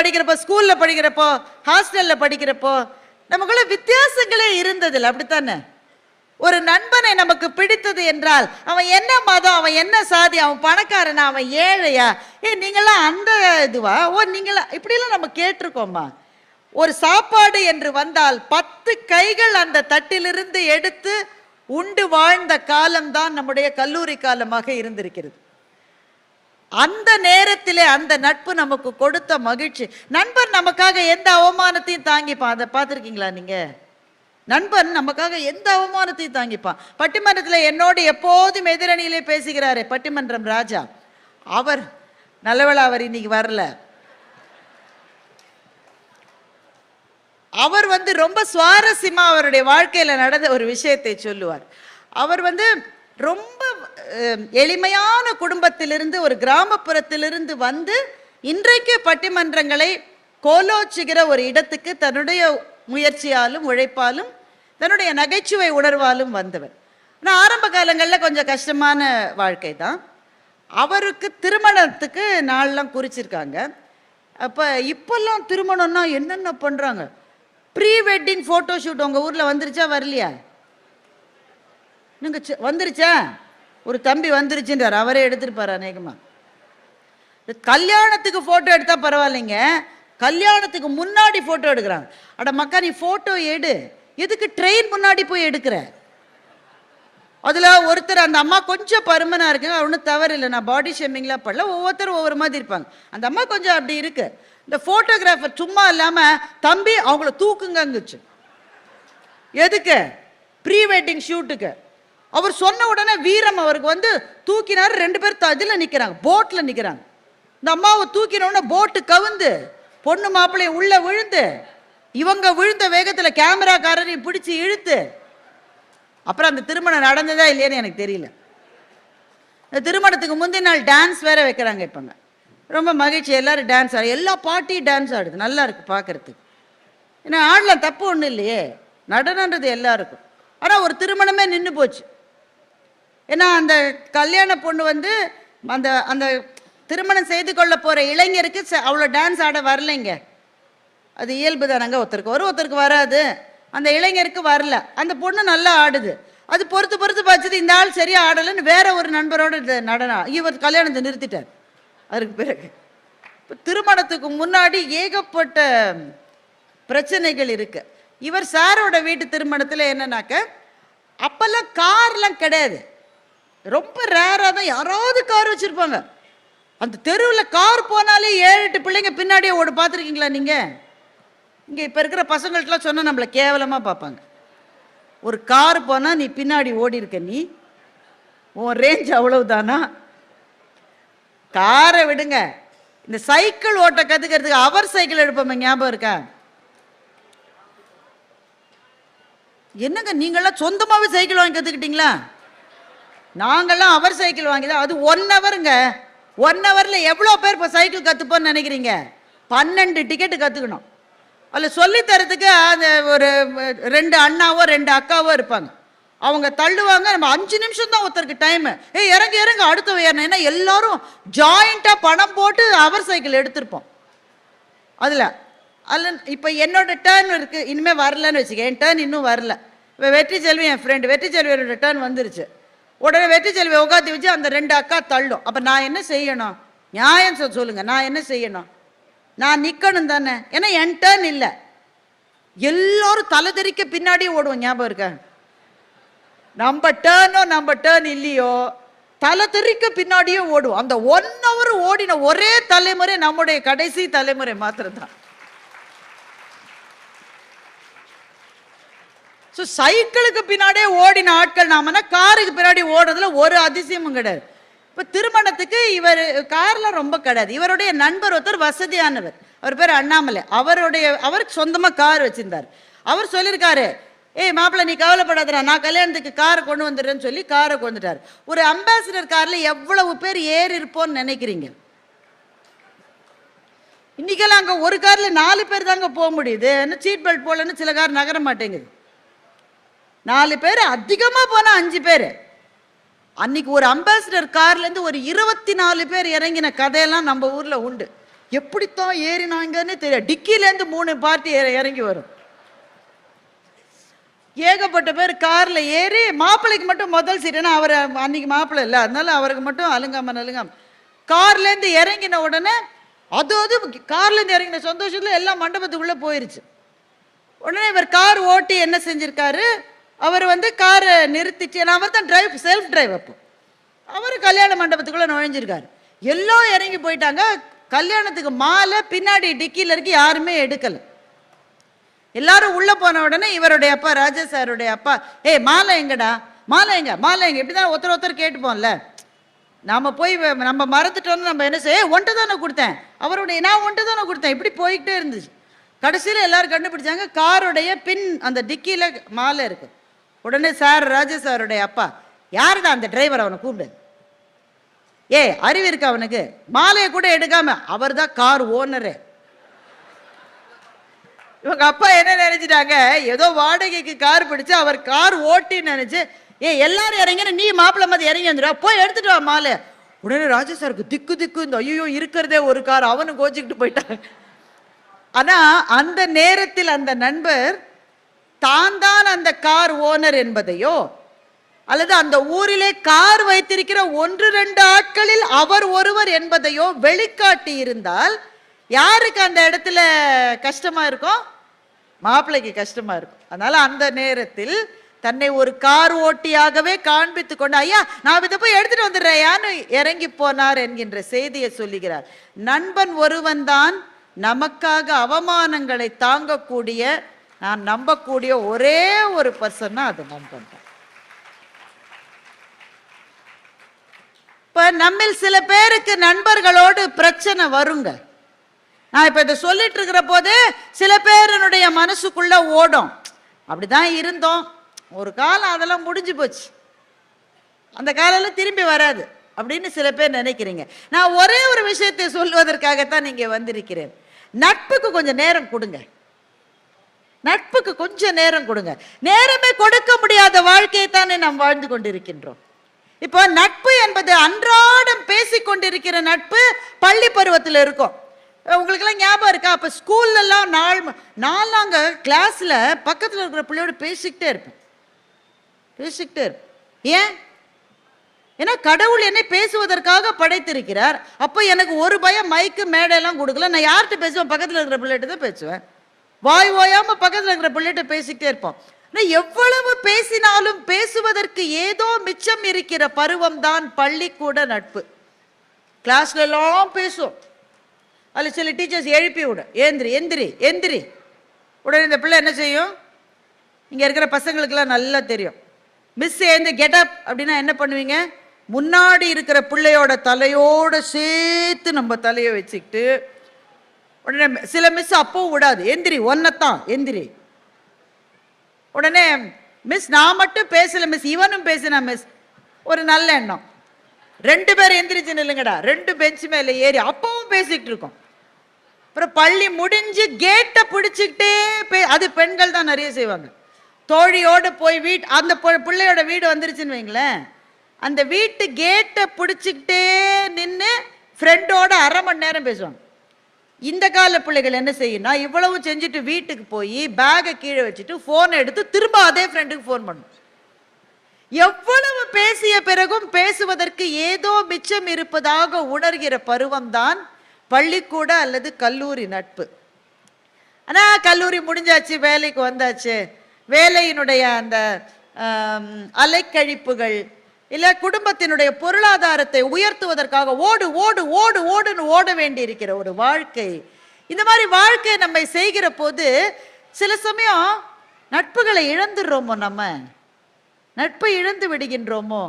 படிக்கிறப்போ ஸ்கூலில் படிக்கிறப்போ ஹாஸ்டலில் படிக்கிறப்போ நமக்குள்ள வித்தியாசங்களே இருந்ததில்ல. அப்படித்தானே? ஒரு நண்பனை நமக்கு பிடித்தது என்றால் அவன் என்ன மதம் அவன் என்ன சாதி அவன் பணக்காரனா அவன் ஏழையா? ஏ நீங்களாம் அந்த இதுவா? ஓ நீங்களா இப்படிலாம் நம்ம கேட்டிருக்கோமா ஒரு சாப்பாடு என்று வந்தால் பத்து கைகள் அந்த தட்டிலிருந்து எடுத்து உண்டு வாழ்ந்த காலம்தான் நம்முடைய கல்லூரி காலமாக இருந்திருக்கிறது. அந்த நேரத்திலே அந்த நட்பு நமக்கு கொடுத்த மகிழ்ச்சி. நண்பன் நமக்காக எந்த அவமானத்தையும் தாங்கிப்பான். அதை பார்த்துருக்கீங்களா நீங்கள் நண்பன் நமக்காக எந்த அவமானத்தையும் தாங்கிப்பான். பட்டிமன்றத்தில் என்னோடு எப்போதும் எதிரணியிலே பேசுகிறாரே பட்டிமன்றம் ராஜா. அவர் நல்லவேளை அவர் இன்னைக்கு வரல. அவர் வந்து ரொம்ப சுவாரஸ்யமா அவருடைய வாழ்க்கையில நடந்த ஒரு விஷயத்தை சொல்லுவார். அவர் வந்து ரொம்ப எளிமையான குடும்பத்திலிருந்து ஒரு கிராமப்புறத்திலிருந்து வந்து இன்றைக்கு பட்டிமன்றங்களை கோலோச்சுகிற ஒரு இடத்துக்கு தன்னுடைய முயற்சியாலும் உழைப்பாலும் தன்னுடைய நகைச்சுவை உணர்வாலும் வந்தவர். ஆனால் ஆரம்ப காலங்களில் கொஞ்சம் கஷ்டமான வாழ்க்கை தான். அவருக்கு திருமணத்துக்கு நாள்லாம் குறிச்சிருக்காங்க. அப்போ இப்போல்லாம் திருமணம்னா என்னென்ன பண்ணுறாங்க ப்ரீ வெட்டிங் ஃபோட்டோ ஷூட் உங்கள் ஊரில் வந்துருச்சா வரலையா? நீங்கள் வந்துருச்சா? ஒரு தம்பி வந்துருச்சுன்றார். அவரே எடுத்துருப்பார் அநேகமாக கல்யாணத்துக்கு ஃபோட்டோ எடுத்தால் பரவாயில்லைங்க. கல்யாணத்துக்கு முன்னாடி ஃபோட்டோ எடுக்கிறாங்க. அட மக்கா நீ ஃபோட்டோ எடு. எதுக்கு ட்ரெயின் முன்னாடி போய் எடுக்கிற? அதில் ஒருத்தர் அந்த அம்மா கொஞ்சம் பருமனாக இருக்குங்க. ஒன்றும் தவறு இல்லை. நான் பாடி ஷேமிங்லாம் பண்ணல. ஒவ்வொருத்தரும் ஒவ்வொரு மாதிரி இருப்பாங்க. அந்த அம்மா கொஞ்சம் அப்படி இருக்கு. இந்த ஃபோட்டோகிராஃபர் சும்மா இல்லாமல் தம்பி அவங்கள தூக்குங்கங்குச்சு எதுக்கு? ப்ரீ வெட்டிங் ஷூட்டுக்கு அவர் சொன்ன உடனே வீரம் அவருக்கு வந்து தூக்கினார். ரெண்டு பேர் அதில் நிற்கிறாங்க போட்டில் நிற்கிறாங்க இந்த அம்மாவை தூக்கின உடனே போட்டு கவுந்து பொண்ணு மாப்பிள்ளைய உள்ள விழுந்து இவங்க விழுந்த வேகத்தில் கேமராக்காரரை பிடிச்சி இழுத்து அப்புறம் அந்த திருமணம் நடந்ததா இல்லையான்னு எனக்கு தெரியல. இந்த திருமணத்துக்கு முந்தின நாள் டான்ஸ் வேற வைக்கிறாங்க இப்போங்க. ரொம்ப மகிழ்ச்சி. எல்லாரும் டான்ஸ் ஆடு. எல்லா பாட்டியும் டான்ஸ் ஆடுது. நல்லா இருக்கு பார்க்கறதுக்கு ஏன்னா ஆடலாம் தப்பு ஒன்றும் இல்லையே. நடனன்றது எல்லாருக்கும். ஆனால் ஒரு திருமணமே நின்று போச்சு. ஏன்னா அந்த கல்யாண பொண்ணு வந்து அந்த அந்த திருமணம் செய்து கொள்ள போகிற இளைஞருக்கு ச- அவ்வளோ டான்ஸ் ஆட வரலைங்க. அது இயல்பு தானங்க ஒருத்தருக்கு. வரும் ஒருத்தருக்கு வராது. அந்த இளைஞருக்கு வரல. அந்த பொண்ணு நல்லா ஆடுது. அது பொறுத்து பொறுத்து பார்த்தது இந்த ஆள் சரியாக ஆடலைன்னு வேற ஒரு நண்பரோட நடனம் இவர் கல்யாணத்தை நிறுத்திட்டார். அதுக்கு பிறகு. இப்போ திருமணத்துக்கு முன்னாடி ஏகப்பட்ட பிரச்சனைகள் இருக்குது இவர் சாரோட வீட்டு திருமணத்தில் என்னன்னாக்க அப்போல்லாம் கார்லாம் கிடையாது. ரொம்ப ரேராக தான் யாராவது கார் வச்சுருப்பாங்க. அந்த தெருவில் கார் போனாலே ஏழு எட்டு பிள்ளைங்க பின்னாடியே ஓடு. பார்த்துருக்கீங்களா நீங்கள் இங்கே இப்போ இருக்கிற பசங்கள்ட்டலாம் சொன்னால் நம்மளை கேவலமாக பார்ப்பாங்க. ஒரு கார் போனால் நீ பின்னாடி ஓடி இருக்க நீ உன் ரேஞ்ச் அவ்வளவுதானா? காரை விடுங்க. இந்த சைக்கிள் ஓட்ட கற்றுக்கிறதுக்கு அவர் சைக்கிள் எடுப்போமே ஞாபகம் இருக்கா? என்னங்க நீங்களாம் சொந்தமாகவே சைக்கிள் வாங்கி கற்றுக்கிட்டீங்களா நாங்கள்லாம் அவர் சைக்கிள் வாங்கிதான் அது ஒன் ஹவருங்க ஒன் ஹவரில் எவ்வளோ பேர் இப்போ சைக்கிள் கற்றுப்போன்னு நினைக்கிறீங்க? பன்னெண்டு டிக்கெட்டு கற்றுக்கணும் அதில் சொல்லித்தரத்துக்கு அந்த ஒரு ரெண்டு அண்ணாவோ ரெண்டு அக்காவோ இருப்பாங்க. அவங்க தள்ளுவாங்க. நம்ம அஞ்சு நிமிஷம் தான் ஒருத்தருக்கு டைமு ஏ இறங்க இறங்க அடுத்த உயரணும். ஏன்னா எல்லாரும் ஜாயிண்ட்டாக பணம் போட்டு அவர் சைக்கிள் எடுத்திருப்போம். அதில் அதில் இப்போ என்னோட டேர்ன் இருக்குது இனிமேல் வரலன்னு வச்சுக்க. என் டேர்ன் இன்னும் வரல. இப்போ வெற்றி செல்வி என் ஃப்ரெண்டு வெற்றி செல்வியோட டேர்ன் வந்துருச்சு. உடனே வெற்றி செல்வி உட்காந்து வச்சு அந்த ரெண்டு அக்கா தள்ளும். அப்போ நான் என்ன செய்யணும்? நியாயம் சொல் சொல்லுங்க. நான் என்ன செய்யணும்? நான் நிற்கணும் தானே. ஏன்னா என் டேர்ன் இல்லை. எல்லோரும் தலை தெறிக்க பின்னாடியே ஓடுவோம். ஞாபகம் இருக்க? நம்ம டேர்னோ நம்ம டேர்ன் இல்லையோ தலை தெறிக்க பின்னாடியே ஓடுவோம். அந்த ஒன் ஹவர் ஓடின ஒரே தலைமுறை நம்முடைய கடைசி தலைமுறை மாத்திரம் ஸோ சைக்கிளுக்கு பின்னாடியே ஓடின ஆட்கள் நாமனா காருக்கு பின்னாடி ஓடுறதுல ஒரு அதிசயமும் கிடையாது. இப்போ திருமணத்துக்கு இவர் கார்லாம் ரொம்ப கிடையாது. இவருடைய நண்பர் ஒருத்தர் வசதியானவர். அவர் பேர் அண்ணாமலை. அவருடைய அவருக்கு சொந்தமாக கார் வச்சிருந்தார். அவர் சொல்லியிருக்காரு ஏய் மாப்பிள்ளை நீ கவலைப்படாதடா. நான் கல்யாணத்துக்கு காரை கொண்டு வந்துடுறேன்னு சொல்லி காரை கொண்டு ஒரு அம்பாசிடர் காரில் எவ்வளவு பேர் ஏறி இருப்போம்னு நினைக்கிறீங்க? இன்னைக்கெல்லாம் அங்கே ஒரு காரில் நாலு பேர் தாங்க போக முடியுது. இன்னும் சீட் பெல்ட் போடலன்னு சில கார் நகர மாட்டேங்குது. நாலு பேர் அதிகமாக போனால் அஞ்சு பேர். அன்னைக்கு ஒரு அம்பாசிடர் கார்லேருந்து ஒரு இருபத்தி நாலு பேர் இறங்கின கதையெல்லாம் நம்ம ஊரில் உண்டு. எப்படித்தான் ஏறினாங்கன்னு தெரியாது. டிக்கிலேருந்து மூணு பார்ட்டி இறங்கி வரும். ஏகப்பட்ட பேர் காரில் ஏறி மாப்பிள்ளைக்கு மட்டும் முதல் சீட் ஏன்னா அவர் அன்னைக்கு மாப்பிள்ளை இல்லை. அதனால அவருக்கு மட்டும் அலுங்காம நலுங்காம கார்லேருந்து இறங்கின உடனே அது அது கார்லேருந்து இறங்கின சந்தோஷத்தில் எல்லாம் மண்டபத்துக்குள்ளே போயிருச்சு. உடனே இவர் கார் ஓட்டி என்ன செஞ்சிருக்காரு? அவர் வந்து காரை நிறுத்திச்சு. ஏன்னா அவர் தான் டிரைவ் செல்ஃப் டிரைவ் அப்போ. அவர் கல்யாண மண்டபத்துக்குள்ளே நுழைஞ்சிருக்காரு. எல்லாம் இறங்கி போயிட்டாங்க. கல்யாணத்துக்கு மாலை பின்னாடி டிக்கியில் இருக்கு யாருமே எடுக்கலை. எல்லாரும் உள்ளே போன உடனே இவருடைய அப்பா ராஜா சாருடைய அப்பா ஏய் மாலை எங்கடா? மாலை எங்க? மாலை எங்க? இப்படிதான் ஒருத்தர் ஒருத்தர் கேட்டுப்போம்ல. நாம் போய் நம்ம மறந்துட்டோம்னு நம்ம என்ன செய்ய ஒன்ட்டு தானே கொடுத்தேன். அவருடைய நான் ஒன்ட்டு தானே கொடுத்தேன். இப்படி போய்கிட்டே இருந்துச்சு. கடைசியில் எல்லாரும் கண்டுபிடிச்சாங்க காருடைய பின் அந்த டிக்கியில் மாலை இருக்குது உடனே சார் ராஜேஷ் சாருடைய அப்பா யாருடா அந்த டிரைவர் அவனை கூப்பிடு ஏ அறிவு இருக்கு அவனுக்கு? மாலையை கூட எடுக்காம அவர் தான் கார் ஓனரு இவங்க அப்பா என்ன நினைச்சிட்டாங்க? ஏதோ வாடகைக்கு கார் பிடிச்சு அவர் கார் ஓட்டின்னு நினைச்சு ஏ எல்லாரும் இறங்கின நீ மாப்பிள்ள மாதிரி இறங்கி வந்துடுவா போய் எடுத்துட்டு வா மாலை. உடனே ராஜா சாருக்கு திக்கு திக்கு இந்த ஐயோ இருக்கிறதே ஒரு கார் அவனு கோச்சிக்கிட்டு போயிட்டாங்க ஆனா அந்த நேரத்தில் அந்த நண்பர் தான் தான் அந்த கார் ஓனர் என்பதையோ அல்லது அந்த ஊரிலே கார் வைத்திருக்கிற ஒன்று ரெண்டு ஆட்களில் அவர் ஒருவர் என்பதையோ வெளிக்காட்டி இருந்தால் யாருக்கு அந்த இடத்துல கஷ்டமா இருக்கும் மாப்பிள்ளைக்கு கஷ்டமா இருக்கும். அதனால அந்த நேரத்தில் தன்னை ஒரு கார் ஓட்டியாகவே காண்பித்து கொண்டு ஐயா நான் இதை போய் எடுத்துட்டு வந்துடுறேயான்னு இறங்கி போனார்? என்கின்ற செய்தியை சொல்லுகிறார். நண்பன் ஒருவன் தான் நமக்காக அவமானங்களை தாங்கக்கூடிய நான் நம்பக்கூடிய ஒரே ஒரு பர்சன்னா அது நண்பன் தான் இப்ப நம்மில் சில பேருக்கு நண்பர்களோடு பிரச்சனை வருங்க. நான் இப்ப இதை சொல்லிட்டு இருக்கிற போது சில பேருனுடைய மனசுக்குள்ள ஓடும். அப்படிதான் இருந்தோம். ஒரு காலம் அதெல்லாம் முடிஞ்சு போச்சு. அந்த காலம் திரும்பி வராது அப்படின்னு சில பேர் நினைக்கிறீங்க. நான் ஒரே ஒரு விஷயத்தை சொல்வதற்காகத்தான் நீங்க வந்திருக்கிறேன். நட்புக்கு கொஞ்சம் நேரம் கொடுங்க. நட்புக்கு கொஞ்சம் நேரம் கொடுங்க. நேரமே கொடுக்க முடியாத வாழ்க்கையை தானே நாம் வாழ்ந்து கொண்டிருக்கின்றோம். இப்போ நட்பு என்பது அன்றாடம் பேசிக் கொண்டிருக்கிற நட்பு பள்ளி பருவத்தில் இருக்கும். உங்களுக்கெல்லாம் ஞாபகம் இருக்கா? அப்போ ஸ்கூல்லலாம் நாள் நாலாங்க கிளாஸில் பக்கத்தில் இருக்கிற பிள்ளையோட பேசிக்கிட்டே இருப்பேன் பேசிக்கிட்டே இருப்பேன் ஏன்? ஏன்னா கடவுள் என்னை பேசுவதற்காக படைத்திருக்கிறார். அப்போ எனக்கு ஒரு பயம் மைக்கு மேடையெல்லாம் கொடுக்கல. நான் யார்கிட்ட பேசுவேன்? பக்கத்தில் இருக்கிற பிள்ளைகிட்ட தான் பேசுவேன். வாய் ஓயாம பக்கத்தில் இருக்கிற பிள்ளைகிட்ட பேசிக்கிட்டே இருப்போம். எவ்வளவு பேசினாலும் பேசுவதற்கு ஏதோ மிச்சம் இருக்கிற பருவம் தான் பள்ளிக்கூட நட்பு. கிளாஸ்ல எல்லாம் பேசுவோம். அதில் சில டீச்சர்ஸ் எழுப்பி விட. ஏந்திரி எந்திரி எந்திரி. உடனே இந்த பிள்ளை என்ன செய்யும்? இங்கே இருக்கிற பசங்களுக்கெல்லாம் நல்லா தெரியும். மிஸ் ஏந்து கெட்டப் அப்படின்னா என்ன பண்ணுவீங்க? முன்னாடி இருக்கிற பிள்ளையோட தலையோடு சேர்த்து நம்ம தலையை வச்சுக்கிட்டு உடனே சில மிஸ் அப்பவும் விடாது. எந்திரி ஒன்னத்தான் எந்திரி. உடனே மிஸ் நான் மட்டும் பேசல மிஸ் இவனும் பேசினா மிஸ் ஒரு நல்ல எண்ணம். ரெண்டு பேர் எந்திரிச்சு நில்லுங்கடா. ரெண்டு பெஞ்சு மேல ஏறி அப்பவும் பேசிக்கிட்டு இருக்கோம் அப்புறம் பள்ளி முடிஞ்சு கேட்டை பிடிச்சிக்கிட்டே பே அது பெண்கள் தான் நிறைய செய்வாங்க. தோழியோடு போய் வீட் அந்த பிள்ளையோட வீடு வந்துருச்சுன்னு வைங்களேன். அந்த வீட்டு கேட்டை பிடிச்சிக்கிட்டே நின்று ஃப்ரெண்டோட அரை மணி நேரம் பேசுவாங்க. இந்த கால பிள்ளைகள் என்ன செய்யும்னா இவ்வளவு செஞ்சுட்டு வீட்டுக்கு போய் பேகை கீழே வச்சுட்டு ஃபோனை எடுத்து திரும்ப அதே ஃப்ரெண்டுக்கு ஃபோன் பண்ணும். எவ்வளவு பேசிய பிறகும் பேசுவதற்கு ஏதோ மிச்சம் இருப்பதாக உணர்கிற பருவம்தான் பள்ளிக்கூட அல்லது கல்லூரி நட்பு. ஆனா கல்லூரி முடிஞ்சாச்சு வேலைக்கு வந்தாச்சு. வேலையினுடைய அந்த அலைக்கழிப்புகள் இல்லை குடும்பத்தினுடைய பொருளாதாரத்தை உயர்த்துவதற்காக ஓடு ஓடு ஓடு ஓடுன்னு ஓட வேண்டி இருக்கிற ஒரு வாழ்க்கை. இந்த மாதிரி வாழ்க்கை நம்மை செய்கிற போது சில சமயம் நட்புகளை இழந்துடுறோமோ நம்ம? நட்பை இழந்து விடுகின்றோமோ?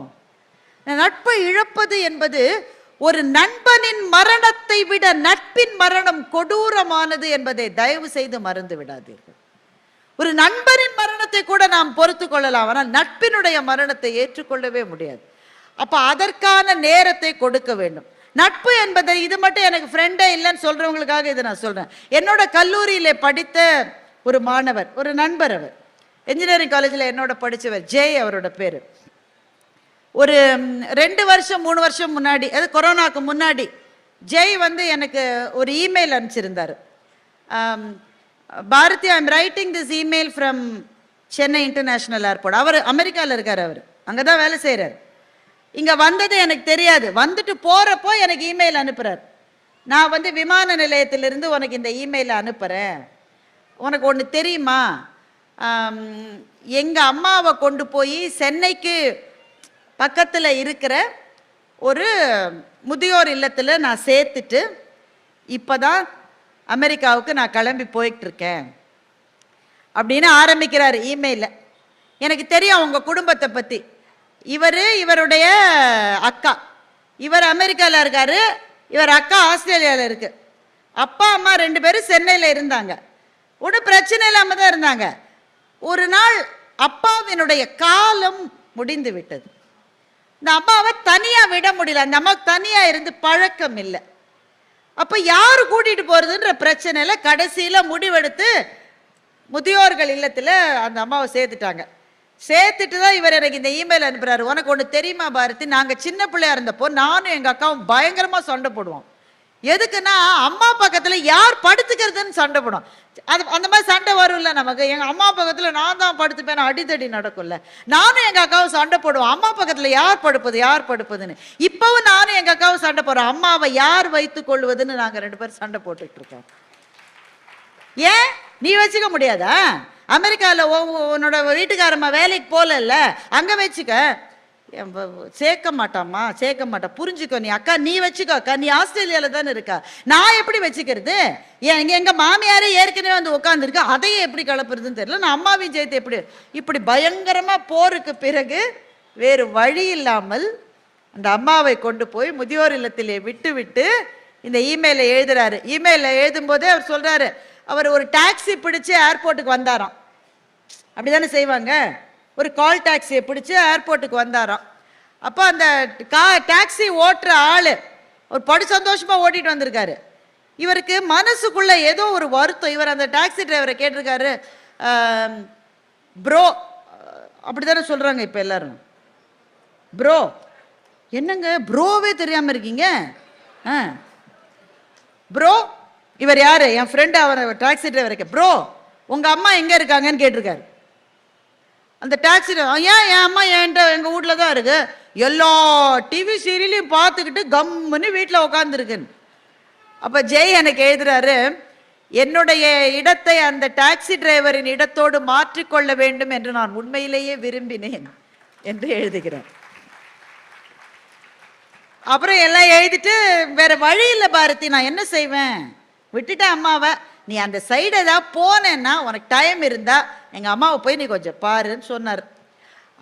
நட்பை இழப்பது என்பது ஒரு நண்பனின் மரணத்தை விட நட்பின் மரணம் கொடூரமானது என்பதை தயவு செய்து மறந்து விடாதீர்கள். ஒரு நண்பரின் மரணத்தை கூட நாம் பொறுத்து கொள்ளலாம். ஆனால் நட்பினுடைய மரணத்தை ஏற்றுக்கொள்ளவே முடியாது. அப்போ அதற்கான நேரத்தை கொடுக்க வேண்டும். நட்பு என்பதை இது மட்டும் எனக்கு ஃப்ரெண்டே இல்லைன்னு சொல்றவங்களுக்காக இதை நான் சொல்றேன். என்னோட கல்லூரியில படித்த ஒரு மாணவர் ஒரு நண்பர் அவர். இன்ஜினியரிங் காலேஜில் என்னோட படித்தவர் ஜெய் அவரோட பேர். ஒரு ரெண்டு வருஷம் மூணு வருஷம் முன்னாடி அது கொரோனாக்கு முன்னாடி ஜெய் வந்து எனக்கு ஒரு email அனுப்பிச்சிருந்தார். Bharathi I'm writing this email from Chennai international airport அவர் அமெரிக்காவில் இருக்கார் அவர். அங்கே தான் வேலை செய்கிறார் இங்கே வந்தது எனக்கு தெரியாது. வந்துட்டு போகிறப்போ எனக்கு இமெயில் அனுப்புகிறார் நான் வந்து விமான நிலையத்திலிருந்து உனக்கு இந்த இமெயிலை அனுப்புகிறேன் உனக்கு ஒன்று தெரியுமா? எங்கள் அம்மாவை கொண்டு போய் சென்னைக்கு பக்கத்தில் இருக்கிற ஒரு முதியோர் இல்லத்தில் நான் சேர்த்துட்டு இப்போ தான் அமெரிக்காவுக்கு நான் கிளம்பி போய்கிட்டு இருக்கேன் அப்படின்னு ஆரம்பிக்கிறார் இமெயிலில் எனக்கு தெரியும் உங்கள் குடும்பத்தை பற்றி இவர் இவருடைய அக்கா. இவர் அமெரிக்காவில் இருக்காரு இவர் அக்கா ஆஸ்திரேலியாவில் இருக்கு. அப்பா அம்மா ரெண்டு பேரும் சென்னையில் இருந்தாங்க. ஒன்றும் பிரச்சனை இல்லாமல் தான் இருந்தாங்க. ஒரு நாள் அப்பாவினுடைய காலம் முடிந்து விட்டது. இந்த அம்மாவை தனியாக விட முடியல. அந்த அம்மா தனியாக இருந்து பழக்கம் இல்லை. அப்போ யார் கூட்டிகிட்டு போகிறதுன்ற பிரச்சனையில் கடைசியில் முடிவெடுத்து முதியோர்கள் இல்லத்தில் அந்த அம்மாவை சேர்த்துட்டாங்க. சேர்த்துட்டு தான் இவர் எனக்கு இந்த இமெயில் அனுப்புறாரு. உனக்கு ஒன்று தெரியுமா பாரதி? நாங்கள் சின்ன பிள்ளையா இருந்தப்போ நானும் எங்கள் அக்காவும் பயங்கரமாக சண்டை போடுவோம். எதுக்குன்னா அம்மா பக்கத்தில் யார் படுத்துக்கிறதுன்னு சண்டை போடும். அது அந்த மாதிரி சண்டை வரும்ல நமக்கு. எங்கள் அம்மா பக்கத்தில் நான் தான் படுத்துப்பேன் அடித்தடி நடக்கும்ல. நானும் எங்கள் அக்காவும் சண்டை போடுவோம். அம்மா பக்கத்தில் யார் படுப்பது யார் படுப்பதுன்னு. இப்போவும் நானும் எங்கள் அக்காவும் சண்டை போடுறோம். அம்மாவை யார் வைத்துக் கொள்வதுன்னு நாங்கள் ரெண்டு பேரும் சண்டை போட்டுட்டு இருக்கோம். ஏன்? நீ வச்சுக்க முடியாதா? அமெரிக்காவில் உன்னோட வீட்டுக்காரம்மா வேலைக்கு போகலல்ல அங்கே வச்சுக்க. சேர்க்க மாட்டாம்மா சேர்க்க மாட்டா. புரிஞ்சுக்கோ நீ அக்கா நீ வச்சுக்கோ. அக்கா நீ ஆஸ்திரேலியாவில் தானே இருக்கா? நான் எப்படி வச்சுக்கிறது? எங்க எங்கள் மாமியாரே ஏற்கனவே வந்து உட்காந்துருக்கு அதையே எப்படி கலப்புறதுன்னு தெரியல. நான் அம்மாவையும் சேர்த்து எப்படி இப்படி பயங்கரமாக போருக்கு பிறகு வேறு வழி இல்லாமல் அந்த அம்மாவை கொண்டு போய் முதியோர் இல்லத்திலே விட்டு விட்டு இந்த இமெயிலை எழுதுறாரு. இமெயிலில் எழுதும்போதே அவர் சொல்றாரு. அவர் ஒரு டாக்ஸி பிடிச்சு ஏர்போர்ட்டுக்கு வந்தாராம். அப்படிதானே செய்வாங்க? ஒரு கால் டாக்ஸியை பிடிச்சி ஏர்போர்ட்டுக்கு வந்தாராம். அப்போ அந்த கா டாக்ஸி ஓட்டுற ஆள் ஒரு படு சந்தோஷமாக ஓட்டிகிட்டு வந்திருக்காரு. இவருக்கு மனசுக்குள்ளே ஏதோ ஒரு வருத்தம். இவர் அந்த டாக்ஸி டிரைவரை கேட்டிருக்காரு ப்ரோ அப்படி தானே சொல்கிறாங்க இப்போ எல்லாரும். ப்ரோ என்னங்க? ப்ரோவே தெரியாமல் இருக்கீங்க? ஆ. ப்ரோ இவர் யார்? என் ஃப்ரெண்டு அவர் டாக்ஸி டிரைவர் ப்ரோ உங்கள் அம்மா எங்கே இருக்காங்கன்னு கேட்டிருக்காரு. அந்த டாக்ஸி ஏன் என் அம்மா என்கிட்ட எங்கள் வீட்டில் தான் இருக்கு? எல்லா டிவி சீரியலையும் பார்த்துக்கிட்டு கம்முன்னு வீட்டில் உட்காந்துருக்குன்னு அப்போ ஜெய் எனக்கு எழுதுறாரு என்னுடைய இடத்தை அந்த டாக்ஸி டிரைவரின் இடத்தோடு மாற்றிக்கொள்ள வேண்டும் என்று நான் உண்மையிலேயே விரும்பினேன் என்று எழுதுகிறேன் அப்புறம் எல்லாம் எழுதிட்டு வேற வழி இல்லை பாரதி நான் என்ன செய்வேன்? விட்டுட்டேன் அம்மாவை. நீ அந்த சைடு ஏதாவது போனேன்னா உனக்கு டைம் இருந்தா எங்கள் அம்மாவை போய் நீ கொஞ்சம் பாருன்னு சொன்னார்.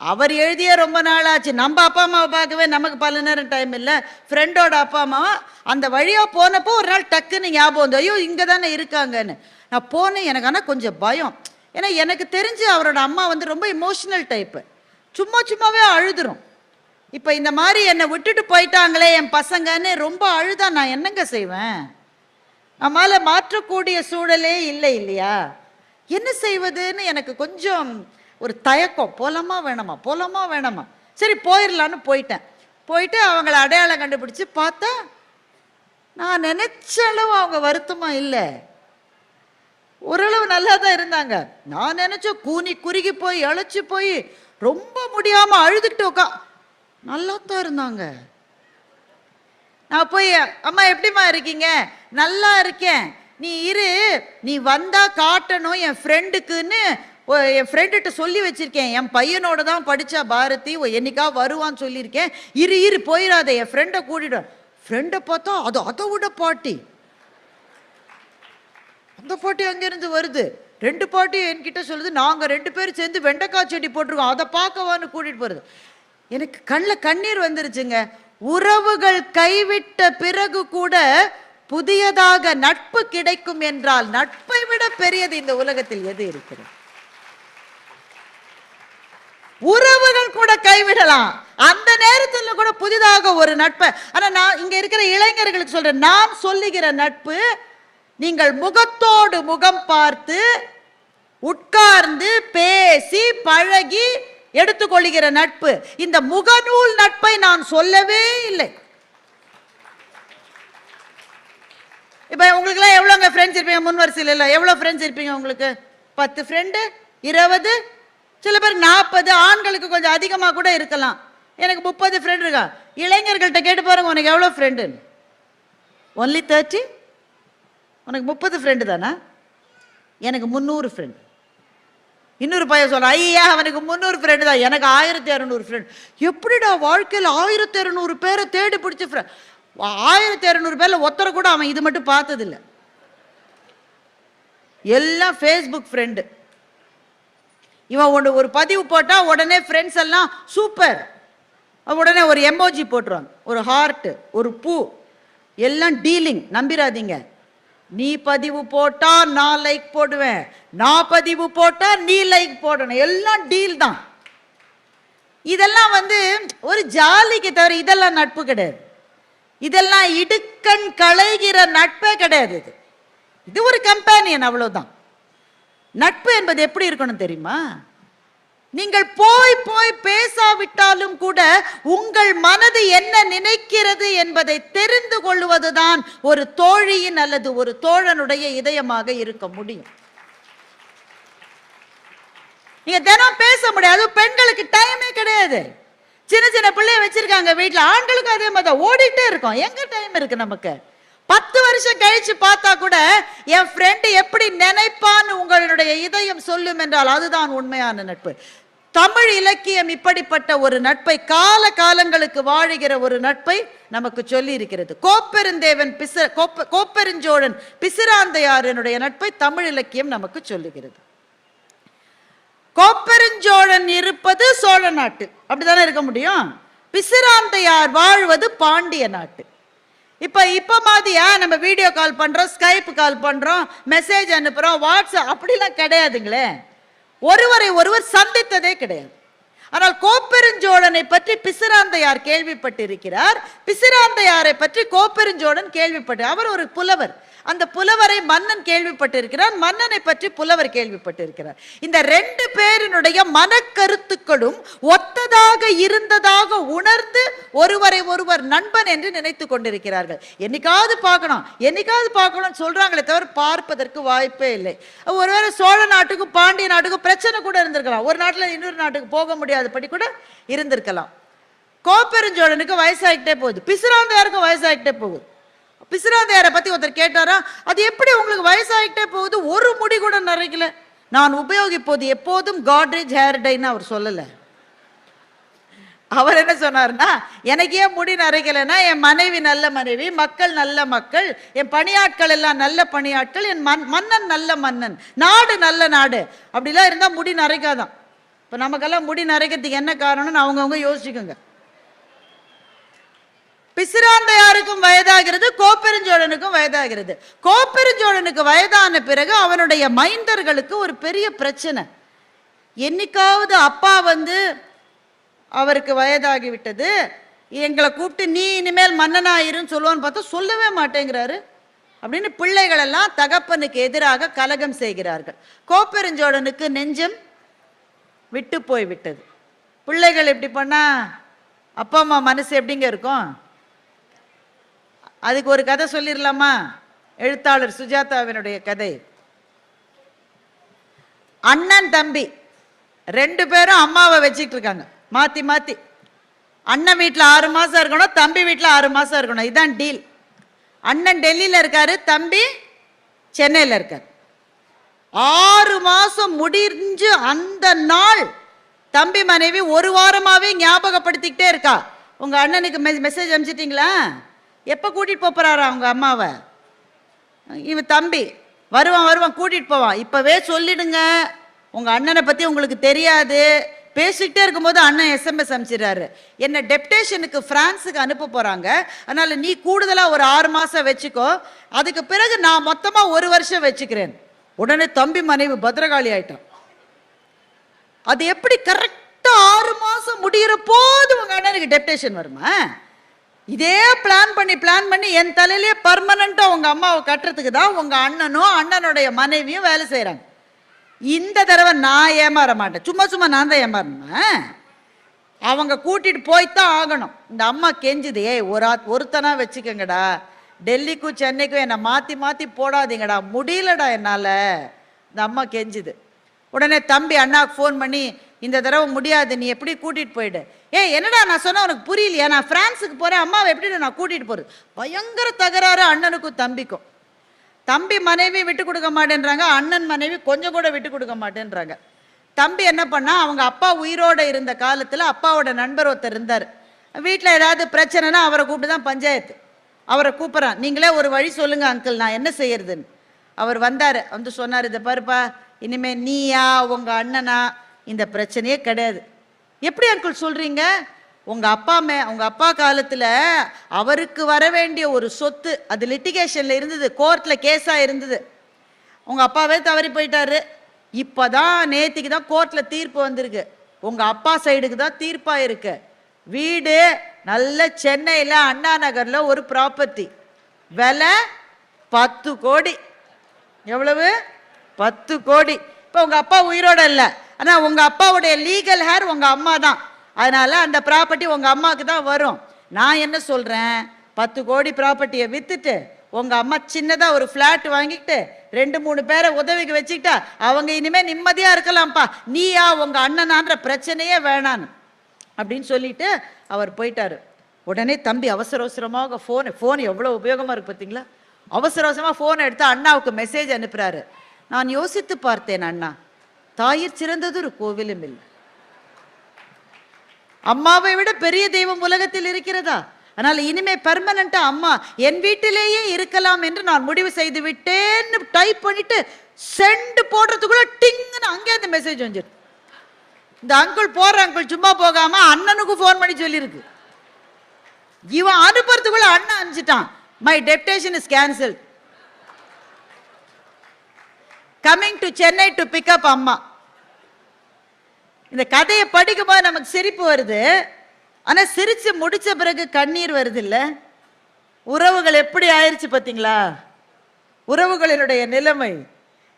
அவர் எழுதிய ரொம்ப நாள் ஆச்சு நம்ம அப்பா அம்மாவை பார்க்கவே நமக்கு பல நேரம் டைம் இல்லை. ஃப்ரெண்டோட அப்பா அம்மாவை அந்த வழியாக போனப்போ ஒரு நாள் டக்குன்னு ஞாபகம் வந்து ஐயோ இங்கே தானே இருக்காங்கன்னு. நான் போனேன். எனக்கு ஆனால் கொஞ்சம் பயம். ஏன்னா எனக்கு தெரிஞ்சு அவரோட அம்மா வந்து ரொம்ப இமோஷனல் டைப்பு சும்மா சும்மாவே அழுதுரும். இப்போ இந்த மாதிரி என்னை விட்டுட்டு போயிட்டாங்களே என் பசங்கன்னு ரொம்ப அழுதா நான் என்னங்க செய்வேன்? நம்மால மாற்றக்கூடிய சூழலே இல்லை இல்லையா? என்ன செய்வதுன்னு எனக்கு கொஞ்சம் ஒரு தயக்கம். போலமா வேணாமா? போலமா வேணாமா? சரி போயிடலான்னு போயிட்டேன். போயிட்டு அவங்கள அடையாளம் கண்டுபிடிச்சு பார்த்தா நான் நினைச்ச அளவு அவங்க வருத்தமா இல்லை. ஓரளவு நல்லா தான் இருந்தாங்க. நான் நினைச்ச கூனி குறுகி போய் இழைச்சி போய் ரொம்ப முடியாம அழுதுகிட்டு உக்கா நல்லா தான் இருந்தாங்க. நான் போய் அம்மா எப்படிம்மா இருக்கீங்க? நல்லா இருக்கேன். நீ இரு. நீ வந்தா காட்டணும். என் ஃப்ரெண்டுக்குன்னு என் ஃப்ரெண்டுகிட்ட சொல்லி வச்சிருக்கேன். என் பையனோட தான் படித்தா பாரதி. ஓ, என்னைக்கா வருவான்னு சொல்லியிருக்கேன். இரு இரு போயிடாத. என் ஃப்ரெண்டை கூட்டிடும் ஃப்ரெண்டை பார்த்தா அது அதை விட பாட்டி. அந்த பாட்டி அங்கேருந்து வருது. ரெண்டு பாட்டி என்கிட்ட சொல்லுது. நாங்கள் ரெண்டு பேரும் சேர்ந்து வெண்டைக்காய் செடி போட்டிருக்கோம். அதை பார்க்கவான்னு கூட்டிகிட்டு போகிறது எனக்கு கண்ணில் கண்ணீர் வந்துருச்சுங்க. உறவுகள் கைவிட்ட பிறகு கூட புதியதாக நட்பு கிடைக்கும் என்றால் நட்பை விட பெரியது இந்த உலகத்தில் எது இருக்கிறது? உறவுகள் கூட கைவிடலாம். அந்த நேரத்தில் கூட புதிதாக ஒரு நட்பை. ஆனா நான் இங்க இருக்கிற இளைஞர்களுக்கு சொல்றேன் நான் சொல்லுகிற நட்பு நீங்கள் முகத்தோடு முகம் பார்த்து உட்கார்ந்து பேசி பழகி எடுத்துக்கொள்கிற நட்பு. இந்த முகநூல் நட்பை நான் சொல்லவே இல்லை. இப்போ உங்களுக்குலாம் எவ்வளோங்க ஃப்ரெண்ட்ஸ் இருப்பீங்க? முன் வரிசையில் இல்லை எவ்வளோ ஃப்ரெண்ட்ஸ் இருப்பீங்க உங்களுக்கு? பத்து ஃப்ரெண்டு இருபது சில பேர் நாற்பது ஆண்களுக்கு கொஞ்சம் அதிகமாக கூட இருக்கலாம். எனக்கு முப்பது ஃப்ரெண்ட் இருக்கா? இளைஞர்கள்ட்ட கேட்டு பாருங்க உனக்கு எவ்வளோ ஃப்ரெண்டு ஒன்லி தேர்ட்டி உனக்கு முப்பது ஃப்ரெண்டு தானே? எனக்கு முந்நூறு ஃப்ரெண்டு இன்னொரு பையன் சொல்றான் ஐயா அவனுக்கு முந்நூறு ஃப்ரெண்டு தான். எனக்கு ஆயிரத்தி இரநூறு ஃப்ரெண்ட் எப்படிடா வாழ்க்கையில் ஆயிரத்தி இரநூறு பேரை தேடி பிடிச்ச ஃப்ரெண்ட் ஆயிரத்தி இரநூறு பேரில் ஒத்தரை கூட அவன் இது மட்டும் பார்த்ததில்ல. எல்லாம் ஃபேஸ்புக் ஃப்ரெண்டு இவன் ஒன்று ஒரு பதிவு போட்டால் உடனே ஃப்ரெண்ட்ஸ் எல்லாம் சூப்பர் உடனே ஒரு எமோஜி போட்டுருவாங்க. ஒரு ஹார்ட்டு ஒரு பூ. எல்லாம் டீலிங் நம்பிராதீங்க. நீ பதிவு போட்டா நான் லைக் போடுவேன். நான் பதிவு போட்டா நீ லைக் போடணும். எல்லாம் டீல் தான். இதெல்லாம் வந்து ஒரு ஜாலிக்கு தவிர இதெல்லாம் நட்பு கிடையாது. இதெல்லாம் இடுக்கண் களைகிற நட்பே கிடையாது இது. இது ஒரு கம்பேனியன் அவ்வளவுதான். நட்பு என்பது எப்படி இருக்கணும் தெரியுமா? நீங்கள் போய் போய் பேசாவிட்டாலும் கூட உங்கள் மனது என்ன நினைக்கிறது என்பதை தெரிந்து கொள்வதுதான் ஒரு தோழியின் அல்லது ஒரு தோழனுடைய இதயமாக இருக்க முடியும். நீங்க தினம் பேச முடியாது. பெண்களுக்கு டைமே கிடையாது. சின்ன சின்ன பிள்ளைய வச்சிருக்காங்க வீட்டுல ஆண்களுக்கும் அதே மாதிரி ஓடிட்டே இருக்கும். எங்க டைம் இருக்கு நமக்கு? பத்து வருஷம் கழிச்சு பார்த்தா கூட என் ஃப்ரெண்டு எப்படி நினைப்பான்னு உங்களுடைய இதயம் சொல்லும் என்றால் அதுதான் உண்மையான நட்பு. தமிழ் இலக்கியம் இப்படிப்பட்ட ஒரு நட்பை கால காலங்களுக்கு வாழுகிற ஒரு நட்பை நமக்கு சொல்லி இருக்கிறது கோப்பெருந்தேவன் பிச கோப்ப கோப்பெருஞ்சோழன் பிசிராந்தையாரனுடைய நட்பை தமிழ் இலக்கியம் நமக்கு சொல்லுகிறது. கோப்பெருஞ்சோழன் இருப்பது சோழ நாட்டு. அப்படிதானே இருக்க முடியும்? பிசிராந்தையார் வாழ்வது பாண்டிய நாட்டு. இப்ப இப்ப மாதிரியா நம்ம வீடியோ கால் பண்றோம் ஸ்கைப் கால் பண்றோம் மெசேஜ் அனுப்புறோம் வாட்ஸ்அப் அப்படிலாம் கிடையாதுங்களே. ஒருவரை ஒருவர் சந்தித்ததே கிடையாது. ஆனால் கோப்பெருஞ்சோழனை பற்றி பிசிராந்தையார் கேள்விப்பட்டிருக்கிறார். பிசிராந்தையாரை பற்றி கோப்பெருஞ்சோழன் கேள்விப்பட்டு அவர் ஒரு புலவர். அந்த புலவரை மன்னன் கேள்விப்பட்டிருக்கிறார். மன்னனை பற்றி புலவர் கேள்விப்பட்டிருக்கிறார். இந்த ரெண்டு பேரினுடைய மனக்கருத்துக்களும் ஒத்ததாக இருந்ததாக உணர்ந்து ஒருவரை ஒருவர் நண்பன் என்று நினைத்து கொண்டிருக்கிறார்கள். என்னைக்காவது பார்க்கணும் என்னைக்காவது பார்க்கணும்னு சொல்றாங்களே தவிர பார்ப்பதற்கு வாய்ப்பே இல்லை. ஒருவேளை சோழ நாட்டுக்கும் பாண்டிய நாட்டுக்கும் பிரச்சனை கூட இருந்திருக்கலாம். ஒரு நாட்டுல இன்னொரு நாட்டுக்கு போக முடியாது. முடியாதபடி கூட இருந்திருக்கலாம். கோப்பெருஞ்சோழனுக்கு வயசாகிட்டே போகுது. பிசுராந்தையாருக்கும் வயசாகிட்டே போகுது. பிசுராந்தையாரை பத்தி ஒருத்தர் கேட்டாரா அது எப்படி உங்களுக்கு வயசாகிட்டே போகுது? ஒரு முடி கூட நிறைக்கல நான் உபயோகிப்போது எப்போதும் காட்ரேஜ் ஹேர் டைன்னு அவர் சொல்லலை. அவர் என்ன சொன்னார்னா எனக்கு ஏன் முடி நரைக்கலைன்னா என் மனைவி நல்ல மனைவி மக்கள் நல்ல மக்கள் என் பணியாட்கள் எல்லாம் நல்ல பணியாட்கள் என் மன் மன்னன் நல்ல மன்னன் நாடு நல்ல நாடு. அப்படிலாம் இருந்தால் முடி நரைக்காதான் இப்போ நமக்கெல்லாம் முடி நரைக்கிறதுக்கு என்ன காரணம்னு அவங்கவுங்க யோசிச்சுக்கோங்க. பிசிராந்தையாருக்கும் வயதாகிறது கோப்பெருஞ்சோழனுக்கும் வயதாகிறது. கோப்பெருஞ்சோழனுக்கு வயதான பிறகு அவனுடைய மைந்தர்களுக்கு ஒரு பெரிய பிரச்சனை. என்னைக்காவது அப்பா வந்து அவருக்கு வயதாகிவிட்டது எங்களை கூப்பிட்டு நீ இனிமேல் மன்னனாயிருன்னு சொல்லுவான்னு பார்த்தா சொல்லவே மாட்டேங்கிறாரு. அப்படின்னு பிள்ளைகளெல்லாம் தகப்பனுக்கு எதிராக கலகம் செய்கிறார்கள். கோப்பெருஞ்சோழனுக்கு நெஞ்சம் விட்டு போய் விட்டது. பிள்ளைகள் இப்படி பண்ணால் அப்பா அம்மா மனசு எப்படிங்க இருக்கும்? அதுக்கு ஒரு கதை சொல்லிடலாமா எழுத்தாளர் சுஜாதாவினுடைய கதை. அண்ணன் தம்பி ரெண்டு பேரும் அம்மாவை வச்சுக்கிட்டு இருக்காங்க மாற்றி மாற்றி அண்ணன் வீட்டில் ஆறு மாதம் இருக்கணும் தம்பி வீட்டில் ஆறு மாதம் இருக்கணும். இதுதான் டீல் அண்ணன் டெல்லியில் இருக்காரு தம்பி சென்னையில் இருக்கார். ஆறு மாசம் முடிஞ்சு அந்த நாள் தம்பி மனைவி ஒரு வாரமாவே ஞாபகப்படுத்திக்கிட்டே இருக்கா. உங்க அண்ணனுக்கு மெசேஜ் அனுப்பிச்சிட்டிங்களா எப்போ கூட்டிட்டு போகிறாரா போறாரா அவங்க அம்மாவை? இவன் தம்பி வருவான் வருவான் கூட்டிட்டு போவான். இப்பவே சொல்லிடுங்க. உங்க அண்ணனை பத்தி உங்களுக்கு தெரியாது. பேசிக்கிட்டே இருக்கும்போது அண்ணன் எஸ்எம்எஸ் அனுப்பிச்சிடுறாரு என்ன டெப்டேஷனுக்கு பிரான்ஸுக்கு அனுப்ப போறாங்க. அதனால நீ கூடுதலா ஒரு ஆறு மாசம் வச்சுக்கோ. அதுக்கு பிறகு நான் மொத்தமா ஒரு வருஷம் வச்சுக்கிறேன். உடனே தம்பி மனைவி பத்திரகாளி ஆயிட்டான். அது எப்படி கரெக்டா ஆறு மாசம் முடியிற போது உங்க அண்ணனுக்கு டெப்டேஷன் வருமா? இதே பிளான் பண்ணி பிளான் பண்ணி என் தலையிலே பர்மனண்டா உங்க அம்மாவை கட்டுறதுக்கு தான் உங்க அண்ணனும் அண்ணனுடைய மனைவியும் வேலை செய்கிறாங்க இந்த தடவை நான் ஏமாற மாட்டேன். சும்மா சும்மா நான் தான் ஏமாறணுமா? அவங்க கூட்டிட்டு போய்த்தான் ஆகணும். இந்த அம்மா கெஞ்சுது ஏய் ஒரு ஆ- ஒருத்தனா வச்சுக்கோங்கடா. டெல்லிக்கும் சென்னைக்கும் என்னை மாற்றி மாற்றி போடாதீங்கடா. முடியலடா என்னால். இந்த அம்மா கெஞ்சுது. உடனே தம்பி அண்ணாவுக்கு ஃபோன் பண்ணி இந்த தடவை முடியாது நீ எப்படி கூட்டிகிட்டு போயிடு? ஏ என்னடா நான் சொன்ன உனக்கு புரியலையா? நான் ஃப்ரான்ஸுக்கு போகிறேன் அம்மாவை எப்படி நான் கூட்டிகிட்டு போகிறது பயங்கர தகராறு அண்ணனுக்கும் தம்பிக்கும். தம்பி மனைவி விட்டு கொடுக்க மாட்டேன்றாங்க அண்ணன் மனைவி கொஞ்சம் கூட விட்டு கொடுக்க மாட்டேன்றாங்க. தம்பி என்ன பண்ணால் அவங்க அப்பா உயிரோட இருந்த காலத்தில் அப்பாவோட நண்பர் ஒருத்தர் இருந்தார். வீட்டில் ஏதாவது பிரச்சனைனா அவரை கூப்பிட்டு தான் பஞ்சாயத்து. அவரை கூப்பிட்றான். நீங்களே ஒரு வழி சொல்லுங்க அங்கிள் நான் என்ன செய்யறதுன்னு. அவர் வந்தார். வந்து சொன்னார் இதை பாருப்பா இனிமே நீயா உங்கள் அண்ணனா இந்த பிரச்சனையே கிடையாது. எப்படி அங்கிள் சொல்றீங்க? உங்கள் அப்பா மே உங்கள் அப்பா காலத்தில் அவருக்கு வர வேண்டிய ஒரு சொத்து அது லிட்டிகேஷனில் இருந்தது கோர்ட்டில் கேஸாக இருந்தது. உங்கள் அப்பாவே தவறி போயிட்டாரு. இப்போ தான் நேத்திக்கு தான் கோர்ட்டில் தீர்ப்பு வந்திருக்கு. உங்கள் அப்பா சைடுக்கு தான் தீர்ப்பாக இருக்குது வீடு நல்ல சென்னையில் அண்ணா நகரில் ஒரு ப்ராப்பர்ட்டி விலை பத்து கோடி. எவ்வளவு? பத்து கோடி. இப்போ உங்கள் அப்பா உயிரோட இல்லை. ஆனால் உங்கள் அப்பாவுடைய லீகல் ஹேர் உங்கள் அம்மா தான். அதனால் அந்த ப்ராப்பர்ட்டி உங்கள் அம்மாவுக்கு தான் வரும். நான் என்ன சொல்கிறேன் பத்து கோடி ப்ராப்பர்ட்டியை விற்றுட்டு உங்கள் அம்மா சின்னதாக ஒரு ஃப்ளாட் வாங்கிக்கிட்டு ரெண்டு மூணு பேரை உதவிக்கு வச்சுக்கிட்டா அவங்க இனிமேல் நிம்மதியாக இருக்கலாம்ப்பா. நீயா உங்கள் அண்ணனான்ற பிரச்சனையே வேணான்னு. அப்படின்னு சொல்லிட்டு அவர் போயிட்டாரு. உடனே தம்பி அவசர அவசரமாக ஃபோனு ஃபோன் எவ்வளோ உபயோகமாக இருக்கு பார்த்தீங்களா அவசர அவசரமாக ஃபோனை எடுத்து அண்ணாவுக்கு மெசேஜ் அனுப்புகிறாரு நான் யோசித்து பார்த்தேன் அண்ணா. தாயிற் சிறந்தது ஒரு கோவிலும் இல்லை. அம்மாவை விட பெரிய தெய்வம் உலகத்தில் இருக்கிறதா? ஆனால் இனிமே பர்மனண்டா அம்மா என் வீட்டிலேயே இருக்கலாம் என்று நான் முடிவு செய்து விட்டேன்னு டைப் பண்ணிட்டு சென்ட் போடுறதுக்குள்ள டிங்னு அங்கே அந்த மெசேஜ் வந்துடும் இந்த அங்கிள் போற அங்கிள் சும்மா போகாம அண்ணனுக்கு ஃபோன் பண்ணி சொல்லியிருக்கு. இவன் அனுப்புறதுக்குள்ள அண்ணன் அனுப்பிச்சிட்டான். My deputation is cancel coming to Chennai to pick up amma. இந்த கதையை படிக்கும்போது நமக்கு சிரிப்பு வருது. ஆனா சிரிச்சு முடிச்ச பிறகு கண்ணீர் வருது இல்ல உறவுகள் எப்படி ஆயிருச்சு பாத்தீங்களா? உறவுகளினுடைய நிலைமை.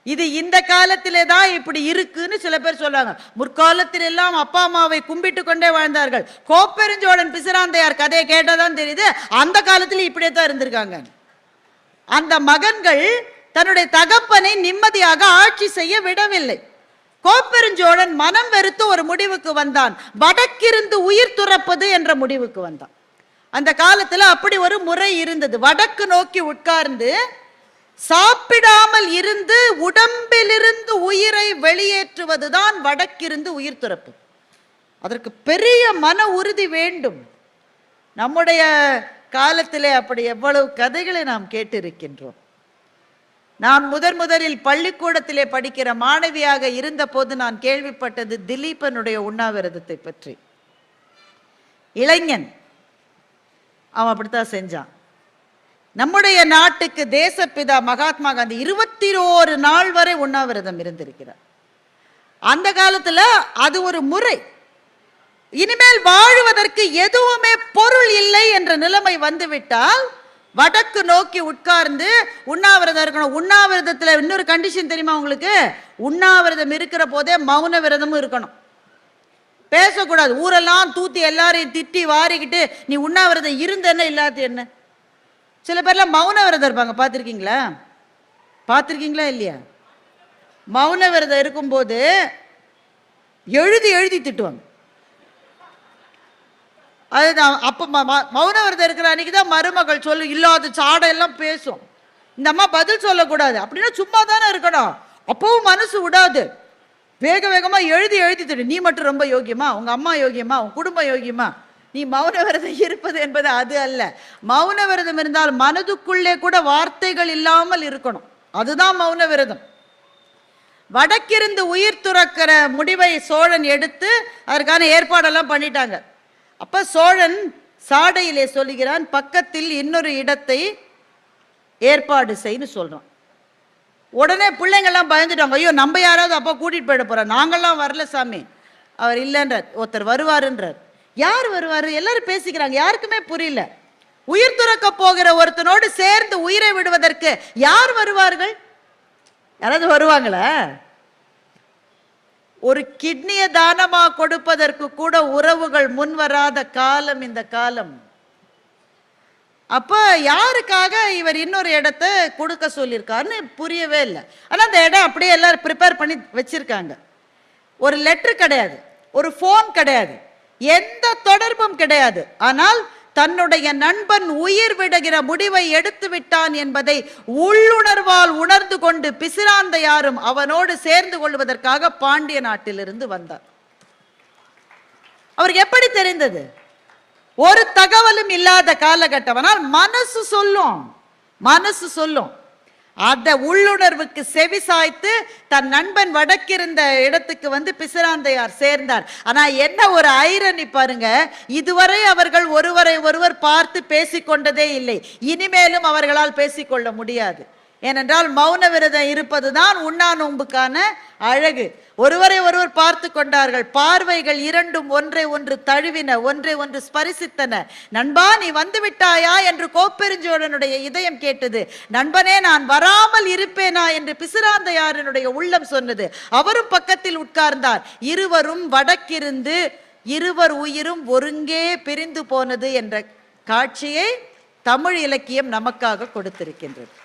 இது இந்த காலத்திலே தான் இப்படி இருக்குன்னு சில பேர் சொல்றாங்க. முற்காலத்தில் எல்லாம் அப்பா அம்மாவை கும்பிட்டு கொண்டே வாழ்ந்தார்கள். கோப்பெருஞ்சோழன் பிசிராந்தையார் கதையை கேட்டாதான் தெரியுது. அந்த காலத்தில் இப்படியே தான் இருந்திருக்காங்க. அந்த மகன்கள் தன்னுடைய தகப்பனை நிம்மதியாக ஆட்சி செய்ய விடவில்லை. கோப்பெருஞ்சோழன் மனம் வெறுத்து ஒரு முடிவுக்கு வந்தான். வடக்கிருந்து உயிர் துறப்பது என்ற முடிவுக்கு வந்தான். அந்த காலத்துல அப்படி ஒரு முறை இருந்தது. வடக்கு நோக்கி உட்கார்ந்து சாப்பிடாமல் இருந்து உடம்பிலிருந்து உயிரை வெளியேற்றுவதுதான் வடக்கிருந்து உயிர் துறப்பு. அதற்கு பெரிய மன உறுதி வேண்டும். நம்முடைய காலத்திலே அப்படி எவ்வளவு கதைகளை நாம் கேட்டிருக்கின்றோம். நான் முதன் முதலில் பள்ளிக்கூடத்திலே படிக்கிற மாணவியாக இருந்தபோது நான் கேள்விப்பட்டது திலீபனுடைய உண்ணாவிரதத்தை பற்றி. இளைஞன் அவன் அப்படித்தான் செஞ்சான். நம்முடைய நாட்டுக்கு தேசப்பிதா மகாத்மா காந்தி இருபத்தி ஓரு நாள் வரை உண்ணாவிரதம் இருந்திருக்கிறார். அந்த காலத்துல அது ஒரு முறை. இனிமேல் வாழ்வதற்கு எதுவுமே பொருள் இல்லை என்ற நிலைமை வந்துவிட்டால் வடக்கு நோக்கி உட்கார்ந்து உண்ணாவிரதம் இருக்கணும். உண்ணாவிரதத்துல இன்னொரு கண்டிஷன் தெரியுமா உங்களுக்கு? உண்ணாவிரதம் இருக்கிற போதே மௌன விரதமும் இருக்கணும். பேசக்கூடாது. ஊரெல்லாம் தூத்தி எல்லாரையும் திட்டி வாரிக்கிட்டு நீ உண்ணாவிரதம் இருந்தேன்னு இல்லாத என்ன? சில பேர்லாம் மௌன விரதம் இருப்பாங்க. பார்த்துருக்கீங்களா? பார்த்துருக்கீங்களா இல்லையா? மௌன விரதம் இருக்கும்போது எழுதி எழுதி திட்டுவாங்க. அதுதான் அப்போ ம- மௌன விரதம் இருக்கிற அன்னைக்கு தான் மருமகள் சொல்லும் இல்லாத சாடையெல்லாம் பேசும். இந்த அம்மா பதில் சொல்லக்கூடாது. அப்படின்னா சும்மா தானே இருக்கணும். அப்பவும் மனசு விடாது. வேக வேகமாக எழுதி எழுதி திட்டு. நீ மட்டும் ரொம்ப யோகியமா? உங்கள் அம்மா யோகியமா? உன் குடும்பம் யோகியமா? நீ மௌன விரதம் இருப்பது என்பது அது அல்ல. மௌன விரதம் இருந்தால் மனதுக்குள்ளே கூட வார்த்தைகள் இல்லாமல் இருக்கணும். அதுதான் மௌன விரதம் வடக்கிருந்து உயிர் துறக்கிற முடிவை சோழன் எடுத்து அதற்கான ஏற்பாடெல்லாம் பண்ணிட்டாங்க. அப்ப சோழன் சாடையிலே சொல்லுகிறான் பக்கத்தில் இன்னொரு இடத்தை ஏற்பாடு செய்ன்னு சொல்றான். உடனே பிள்ளைங்கள்லாம் பயந்துட்டாங்க ஐயோ நம்ம யாராவது அப்போ கூட்டிட்டு போயிட போறோம் நாங்கள்லாம் வரல சாமி. அவர் இல்லைன்றார். ஒருத்தர் வருவாருன்றார். யார் வருவார்? எல்லாரும் பேசிக்கிறாங்க. யாருக்குமே புரியல. உயிர் துறக்க போகிற ஒருத்தனோடு சேர்ந்து உயிரை விடுவதற்கு யார் வருவார்கள்? யாராவது வருவாங்களா? ஒரு கிட்னியை தானமா கொடுப்பதற்கு கூட உறவுகள் முன் வராத காலம் இந்த காலம். அப்போ யாருக்காக இவர் இன்னொரு இடத்த கொடுக்க சொல்லியிருக்காருன்னு புரியவே இல்லை. ஆனால் அந்த இடம் அப்படியே எல்லாரும் ப்ரிப்பேர் பண்ணி வச்சிருக்காங்க. ஒரு லெட்ரு கிடையாது. ஒரு ஃபோன் கிடையாது. எந்த தொடர்பும் கிடையாது. ஆனால் தன்னுடைய நண்பன் உயிர் விடுகிற முடிவை எடுத்து விட்டான் என்பதை உள்ளுணர்வால் உணர்ந்து கொண்டு பிசிராந்த யாரும் அவனோடு சேர்ந்து கொள்வதற்காக பாண்டிய நாட்டிலிருந்து வந்தார். அவருக்கு எப்படி தெரிந்தது? ஒரு தகவலும் இல்லாத காலகட்டம். ஆனால் மனசு சொல்லும். மனசு சொல்லும். அந்த உள்ளுணர்வுக்கு செவி சாய்த்து தன் நண்பன் வடக்கிருந்த இடத்துக்கு வந்து பிசிராந்தையார் சேர்ந்தார். ஆனா என்ன ஒரு ஐரணி பாருங்க இதுவரை அவர்கள் ஒருவரை ஒருவர் பார்த்து பேசிக்கொண்டதே இல்லை. இனிமேலும் அவர்களால் பேசிக்கொள்ள முடியாது. ஏனென்றால் மௌன விரதம் இருப்பதுதான் உண்ணா நோன்புக்கான அழகு. ஒருவரை ஒருவர் பார்த்து கொண்டார்கள். பார்வைகள் இரண்டும் ஒன்றை ஒன்று தழுவின ஒன்றை ஒன்று ஸ்பரிசித்தன. நண்பா நீ வந்து விட்டாயா என்று கோப்பெருஞ்சோழனுடைய இதயம் கேட்டது. நண்பனே நான் வராமல் இருப்பேனா? என்று பிசுராந்தையாரனுடைய உள்ளம் சொன்னது. அவரும் பக்கத்தில் உட்கார்ந்தார். இருவரும் வடக்கிருந்து இருவர் உயிரும் ஒருங்கே பிரிந்து போனது என்ற காட்சியை தமிழ் இலக்கியம் நமக்காக கொடுத்திருக்கின்றது.